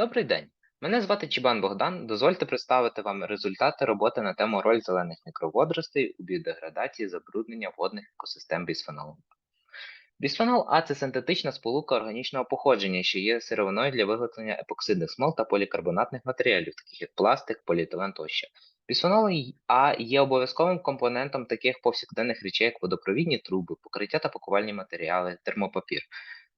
Добрий день. Мене звати Чібан Богдан. Дозвольте представити вам результати роботи на тему роль зелених мікроводоростей у біодеградації забруднення водних екосистем бісфенолом. Бісфенол А це синтетична сполука органічного походження, що є сировиною для виготовлення епоксидних смол та полікарбонатних матеріалів, таких як пластик, поліетилен тощо. Бісфенол А є обов'язковим компонентом таких повсякденних речей, як водопровідні труби, покриття та пакувальні матеріали, термопапір.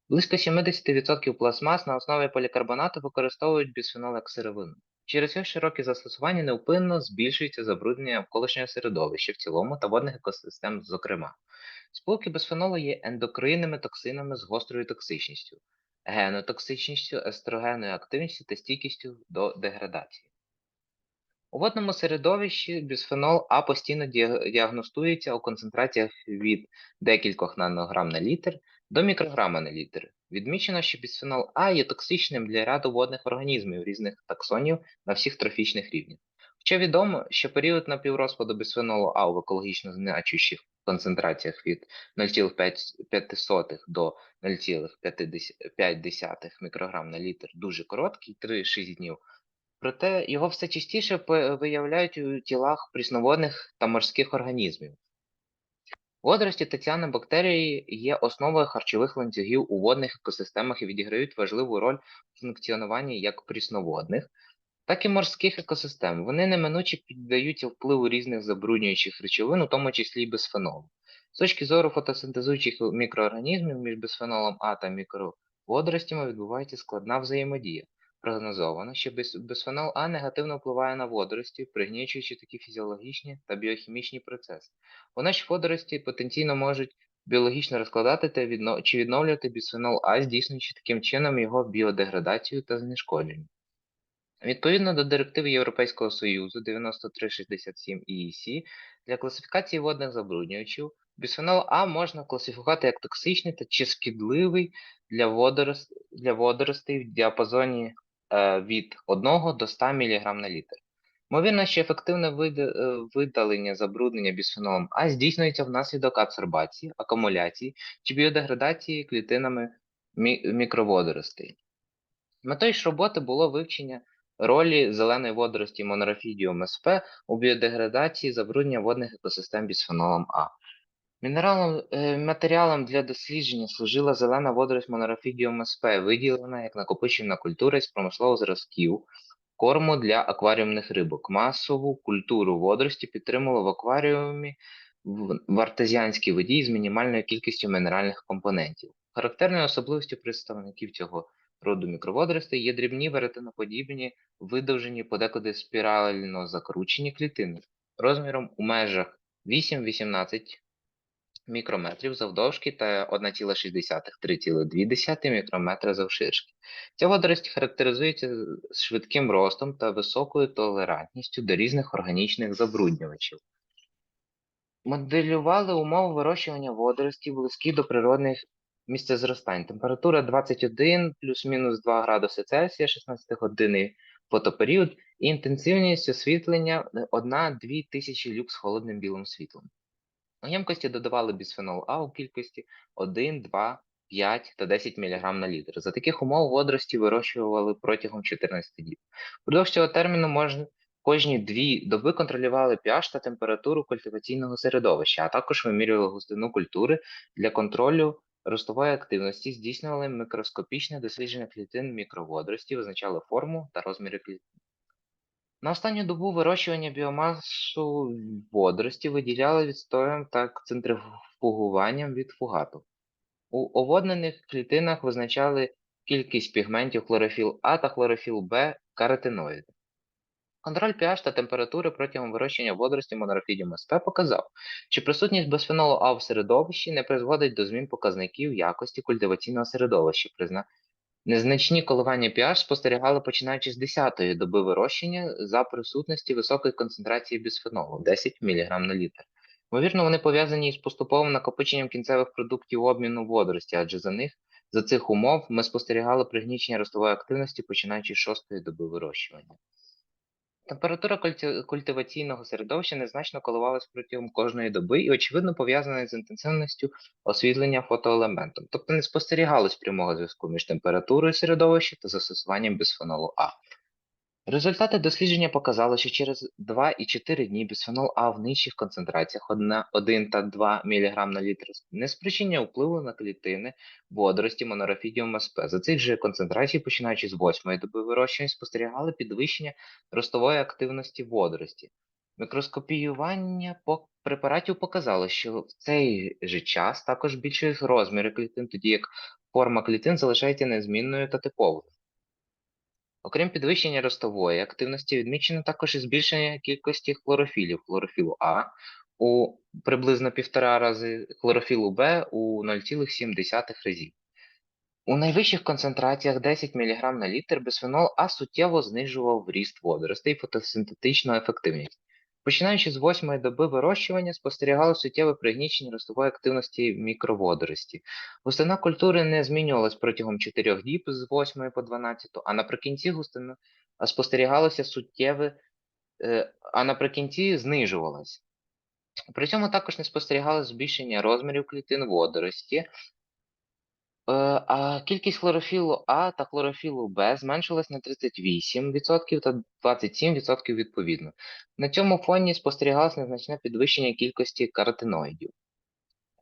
Близько 70% пластмас на основі полікарбонату використовують бісфенол як сировину. Через його широке застосування невпинно збільшується забруднення навколишнього середовища в цілому та водних екосистем, зокрема. Сполуки бісфенолу є ендокринними токсинами з гострою токсичністю, генотоксичністю, естрогенною активністю та стійкістю до деградації. У водному середовищі бісфенол А постійно діагностується у концентраціях від декількох нанограм на літр до мікрограма на літр. Відмічено, що бісфенол А є токсичним для ряду водних організмів різних таксонів на всіх трофічних рівнях. Хоча відомо, що період напіврозпаду бісфенолу А в екологічно значущих концентраціях від 0,5 до 0,5 мікрограм на літр дуже короткий 3-6 днів. Проте його все частіше виявляють у тілах прісноводних та морських організмів. Водорості та ціанобактерії є основою харчових ланцюгів у водних екосистемах і відіграють важливу роль у функціонуванні як прісноводних, так і морських екосистем. Вони неминуче піддаються впливу різних забруднюючих речовин, у тому числі й бисфенолу. З точки зору фотосинтезуючих мікроорганізмів між бисфенолом А та мікроводоростями відбувається складна взаємодія. Прогнозовано, що бисфенол А негативно впливає на водорості, пригнічуючи такі фізіологічні та біохімічні процеси. Водночас водорості потенційно можуть біологічно розкладати та відно... чи відновлювати бісфенол А, здійснюючи таким чином його біодеградацію та знешкодження. Відповідно до директиви Європейського Союзу 9367 ЕС для класифікації водних забруднювачів бісфенол А можна класифікувати як токсичний та чи шкідливий для водоростей, в діапазоні від 1 до 100 мг на літр. Ймовірно, що ефективне е, видалення забруднення бісфенолом А здійснюється внаслідок абсорбації, акумуляції чи біодеградації клітинами мікроводоростей. Метою ж роботи було вивчення ролі зеленої водорості монорафідіум СП у біодеградації забруднення водних екосистем бісфенолом А. Мінералом, е, матеріалом для дослідження служила зелена водорість монорафідіум СП, виділена як накопичена культура з промислових зразків, корму для акваріумних рибок. Масову культуру водорості підтримували в акваріумі в артезіанській воді з мінімальною кількістю мінеральних компонентів. Характерною особливістю представників цього роду мікроводоростей є дрібні веретеноподібні, видовжені подекуди спірально закручені клітини розміром у межах 8-18 мікрометрів завдовжки та 1,6-3,2 мікрометра завширшки. Ця водорість характеризується швидким ростом та високою толерантністю до різних органічних забруднювачів. Моделювали умови вирощування водорості близькі до природних місцезростань. Температура 21 плюс-мінус 2 градуси Цельсія, 16 годинний фотоперіод і інтенсивність освітлення 1-2 тисячі люкс холодним білим світлом. У ємкості додавали бісфенол А у кількості 1, 2, 5 та 10 мг на літр. За таких умов водорості вирощували протягом 14 діб. Продовж цього терміну можна кожні дві доби контролювали pH та температуру культиваційного середовища, а також вимірювали густину культури для контролю ростової активності, здійснювали мікроскопічне дослідження клітин мікроводорості, визначали форму та розміри клітин. На останню добу вирощування біомасу водорості виділяли відстоєм та центрифугуванням від фугату. У оводнених клітинах визначали кількість пігментів хлорофіл А та хлорофіл Б каротиноїди. Контроль pH та температури протягом вирощення водорості монорафідіум СП показав, що присутність бисфенолу А в середовищі не призводить до змін показників якості культиваційного середовища, Незначні коливання pH спостерігали починаючи з 10-ї доби вирощення за присутності високої концентрації бісфенолу 10 мг на літр. Ймовірно, вони пов'язані із поступовим накопиченням кінцевих продуктів обміну водорості, адже за них за цих умов ми спостерігали пригнічення ростової активності починаючи з 6-ї доби вирощування. Температура культи- культиваційного середовища незначно коливалась протягом кожної доби і, очевидно, пов'язана з інтенсивністю освітлення фотоелементом. Тобто не спостерігалось прямого зв'язку між температурою середовища та застосуванням бісфенолу А. Результати дослідження показали, що через 2,4 дні бісфенол А в нижчих концентраціях 1 та 2 мг на літр не спричиняє впливу на клітини водорості монорафідіум СП. За цих же концентрацій, починаючи з 8 доби вирощування, спостерігали підвищення ростової активності водорості. Мікроскопіювання препаратів показало, що в цей же час також збільшують розміри клітин, тоді як форма клітин залишається незмінною та типовою. Окрім підвищення ростової активності, відмічено також і збільшення кількості хлорофілів хлорофілу А у приблизно півтора рази, хлорофілу Б у 0,7 разів. У найвищих концентраціях 10 мг на літр бисфенол А суттєво знижував ріст водоростей і фотосинтетичну ефективність. Починаючи з восьмої доби вирощування, спостерігало суттєве пригнічення ростової активності мікроводорості. Густина культури не змінювалась протягом 4 діб з 8 по 12, а наприкінці густина спостерігалося суттєве, е, а наприкінці знижувалась. При цьому також не спостерігалось збільшення розмірів клітин водорості, е, а кількість хлорофілу А та хлорофілу Б зменшилась на 38% та 27% відповідно. На цьому фоні спостерігалось незначне підвищення кількості каротиноїдів.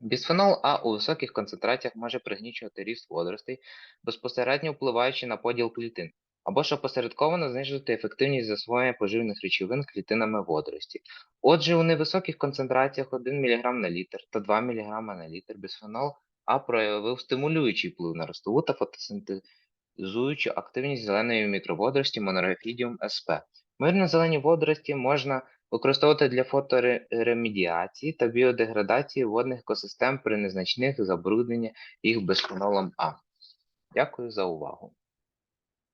Бісфенол А у високих концентраціях може пригнічувати ріст водоростей, безпосередньо впливаючи на поділ клітин, або ж опосередковано знижувати ефективність засвоєння поживних речовин клітинами водорості. Отже, у невисоких концентраціях 1 мг на літр та 2 мг на літр бісфенол А проявив стимулюючий вплив на ростову та фотосинтезуючу активність зеленої мікроводорості монорефідіум СП. Мирно зелені водорості можна використовувати для фоторемедіації та біодеградації водних екосистем при незначних забрудненнях їх безфенолом А. Дякую за увагу.